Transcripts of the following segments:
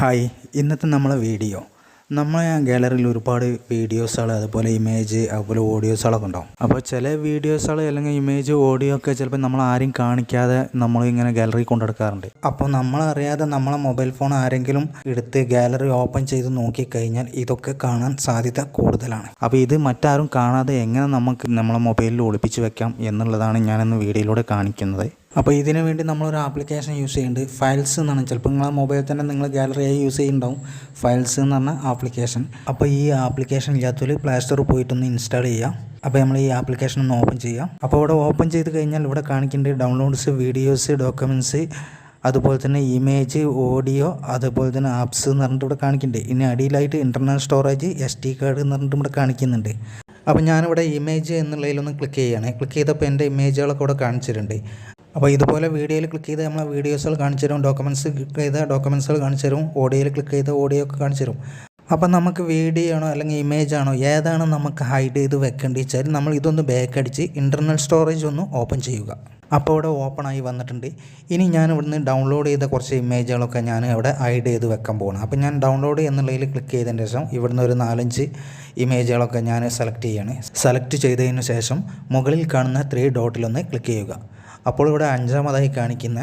Hi ഇന്നത്തെ നമ്മളെ video. നമ്മളെ ഗാലറിയിൽ ഒരുപാട് വീഡിയോസുകൾ അതുപോലെ ഇമേജ് അതുപോലെ ഓഡിയോസുകളൊക്കെ ഉണ്ടാവും. അപ്പോൾ ചില വീഡിയോസുകൾ അല്ലെങ്കിൽ ഇമേജ് ഓഡിയോ ഒക്കെ ചിലപ്പോൾ നമ്മൾ ആരും കാണിക്കാതെ നമ്മൾ ഇങ്ങനെ ഗാലറി കൊണ്ടെടുക്കാറുണ്ട് അപ്പോൾ നമ്മളറിയാതെ നമ്മളെ മൊബൈൽ ഫോൺ ആരെങ്കിലും എടുത്ത് ഗാലറി ഓപ്പൺ ചെയ്ത് നോക്കിക്കഴിഞ്ഞാൽ ഇതൊക്കെ കാണാൻ സാധ്യത കൂടുതലാണ്. അപ്പോൾ ഇത് മറ്റാരും കാണാതെ എങ്ങനെ നമുക്ക് നമ്മളെ മൊബൈലിൽ ഒളിപ്പിച്ച് വെക്കാം എന്നുള്ളതാണ് ഞാനിന്ന് വീഡിയോയിലൂടെ കാണിക്കുന്നത്. അപ്പോൾ ഇതിനു വേണ്ടി നമ്മളൊരു ആപ്ലിക്കേഷൻ യൂസ് ചെയ്യുന്നുണ്ട്. ഫയൽസ് എന്നാണ് ചിലപ്പോൾ നിങ്ങളെ മൊബൈലിൽ തന്നെ നിങ്ങൾ ഗാലറിയായി യൂസ് ചെയ്യുന്നുണ്ടാവും. ഫയൽസ് എന്ന് പറഞ്ഞ ആപ്ലിക്കേഷൻ അപ്പോൾ ഈ ആപ്ലിക്കേഷൻ ഇല്ലാത്തവർ പ്ലേ സ്റ്റോറിൽ പോയിട്ടൊന്ന് ഇൻസ്റ്റാൾ ചെയ്യാം. അപ്പോൾ നമ്മൾ ഈ ആപ്ലിക്കേഷൻ ഒന്ന് ഓപ്പൺ ചെയ്യാം. അപ്പോൾ ഇവിടെ ഓപ്പൺ ചെയ്ത് കഴിഞ്ഞാൽ ഇവിടെ കാണിക്കേണ്ടത് ഡൗൺലോഡ്സ് വീഡിയോസ് ഡോക്യുമെന്റ്സ് അതുപോലെ തന്നെ ഇമേജ് ഓഡിയോ അതുപോലെ തന്നെ ആപ്സ് എന്ന് പറഞ്ഞിട്ട് ഇവിടെ കാണിക്കുന്നുണ്ട് ഇനി അടിയിലായിട്ട് internal storage S D card എന്ന് പറഞ്ഞിട്ട് ഇവിടെ കാണിക്കുന്നുണ്ട്. അപ്പോൾ ഞാനിവിടെ ഇമേജ് എന്നുള്ളതിലൊന്ന് ക്ലിക്ക് ചെയ്യുകയാണ് ക്ലിക്ക് ചെയ്തപ്പോൾ എന്റെ ഇമേജുകളൊക്കെ ഇവിടെ കാണിച്ചിട്ടുണ്ട്. അപ്പോൾ ഇതുപോലെ വീഡിയോയിൽ ക്ലിക്ക് ചെയ്ത് നമ്മൾ വീഡിയോസുകൾ കാണിച്ചു തരും ഡോക്യുമെന്റ്സ് ക്ലിക്ക് ചെയ്ത ഡോക്യുമെന്റ്സുകൾ കാണിച്ചു തരും ഓഡിയോയിൽ ക്ലിക്ക് ചെയ്ത ഓഡിയോ ഒക്കെ കാണിച്ചു തരും. അപ്പം നമുക്ക് വീഡിയോ ആണോ അല്ലെങ്കിൽ ഇമേജ് ആണോ ഏതാണ് നമുക്ക് ഹൈഡ് ചെയ്ത് വെക്കേണ്ടി വെച്ചാൽ നമ്മൾ ഇതൊന്ന് ബാക്ക് അടിച്ച് ഇന്റർണൽ സ്റ്റോറേജ് ഒന്ന് ഓപ്പൺ ചെയ്യുക. അപ്പോൾ ഇവിടെ ഓപ്പൺ ആയി വന്നിട്ടുണ്ട്. ഇനി ഞാൻ ഇവിടുന്ന് ഡൗൺലോഡ് ചെയ്ത കുറച്ച് ഇമേജുകളൊക്കെ ഞാൻ ഇവിടെ ഹൈഡ് ചെയ്ത് വെക്കാൻ പോകണം അപ്പോൾ ഞാൻ ഡൗൺലോഡ് എന്നുള്ളതിൽ ക്ലിക്ക് ചെയ്തതിന് ശേഷം ഇവിടുന്ന് ഒരു നാലഞ്ച് ഇമേജുകളൊക്കെ ഞാൻ സെലക്ട് ചെയ്യാണ്. സെലക്ട് ചെയ്തതിന് ശേഷം മുകളിൽ കാണുന്ന ത്രീ ഡോട്ടിലൊന്ന് ക്ലിക്ക് ചെയ്യുക. അപ്പോൾ ഇവിടെ അഞ്ചാമതായി കാണിക്കുന്ന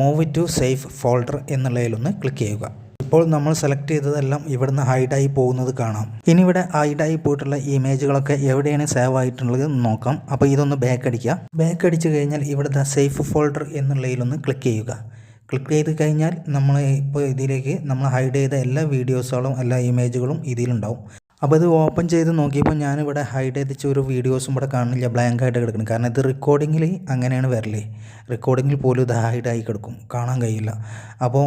മൂവ് ടു സേഫ് ഫോൾഡർ എന്നുള്ളതിലൊന്ന് ക്ലിക്ക് ചെയ്യുക. ഇപ്പോൾ നമ്മൾ സെലക്ട് ചെയ്തതെല്ലാം ഇവിടുന്ന് ഹൈഡായി പോകുന്നത് കാണാം. ഇനി ഇവിടെ ഹൈഡായി പോയിട്ടുള്ള ഇമേജുകളൊക്കെ എവിടെയാണ് സേവ് ആയിട്ടുള്ളത് എന്ന് നോക്കാം. അപ്പോൾ ഇതൊന്ന് ബാക്ക് അടിക്കുക. ബാക്ക് അടിച്ചു കഴിഞ്ഞാൽ ഇവിടുത്തെ സേഫ് ഫോൾഡർ എന്നുള്ളതിലൊന്ന് ക്ലിക്ക് ചെയ്യുക. ക്ലിക്ക് ചെയ്ത് കഴിഞ്ഞാൽ നമ്മൾ ഇപ്പോൾ ഇതിലേക്ക് നമ്മൾ ഹൈഡ് ചെയ്ത എല്ലാ വീഡിയോസുകളും എല്ലാ ഇമേജുകളും ഇതിലുണ്ടാവും. അപ്പോൾ ഇത് ഓപ്പൺ ചെയ്ത് നോക്കിയപ്പോൾ ഞാനിവിടെ ഹൈഡ് ചെയ്തിച്ച ഒരു വീഡിയോസും ഇവിടെ കാണുന്നില്ല ബ്ലാങ്ക് ആയിട്ട് കിടക്കണം കാരണം ഇത് റെക്കോർഡിങ്ങിൽ അങ്ങനെയാണ് വരൽ. റെക്കോർഡിങ്ങിൽ പോലും ഇത് ഹൈഡായി കിടക്കും. കാണാൻ കഴിയില്ല. അപ്പോൾ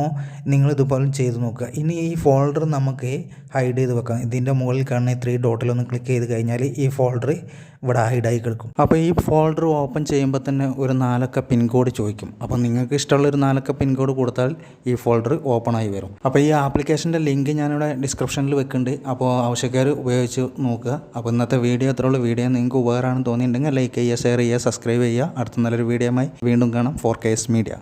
നിങ്ങൾ ഇതുപോലെ ചെയ്ത് നോക്കുക. ഇനി ഈ ഫോൾഡർ നമുക്ക് ഹൈഡ് ചെയ്ത് വെക്കാം. ഇതിന്റെ മുകളിൽ കാണുന്ന ത്രീ ഡോട്ടിലൊന്ന് ക്ലിക്ക് ചെയ്ത് കഴിഞ്ഞാൽ ഈ ഫോൾഡർ ഇവിടെ ഹൈഡായി കിടക്കും. അപ്പോൾ ഈ ഫോൾഡർ ഓപ്പൺ ചെയ്യുമ്പോൾ തന്നെ ഒരു നാലക്ക പിൻകോഡ് ചോദിക്കും. അപ്പോൾ നിങ്ങൾക്ക് ഇഷ്ടമുള്ള ഒരു നാലക്ക പിൻകോഡ് കൊടുത്താൽ ഈ ഫോൾഡർ ഓപ്പൺ ആയി വരും. അപ്പോൾ ഈ ആപ്ലിക്കേഷന്റെ ലിങ്ക് ഞാനിവിടെ ഡിസ്ക്രിപ്ഷനിൽ വെക്കുന്നുണ്ട്. അപ്പോൾ ആവശ്യക്കാർ ഉപയോഗിച്ച് നോക്കുക. അപ്പോൾ ഇന്നത്തെ വീഡിയോ ഇത്രയുള്ള വീഡിയോ നിങ്ങൾക്ക് ഉപകാരമാണെന്ന് തോന്നിയിട്ടുണ്ടെങ്കിൽ ലൈക്ക് ചെയ്യുക ഷെയർ ചെയ്യുക സബ്സ്ക്രൈബ് ചെയ്യുക. അടുത്ത നല്ലൊരു വീഡിയോയുമായി വീണ്ടും കാണാം. Four media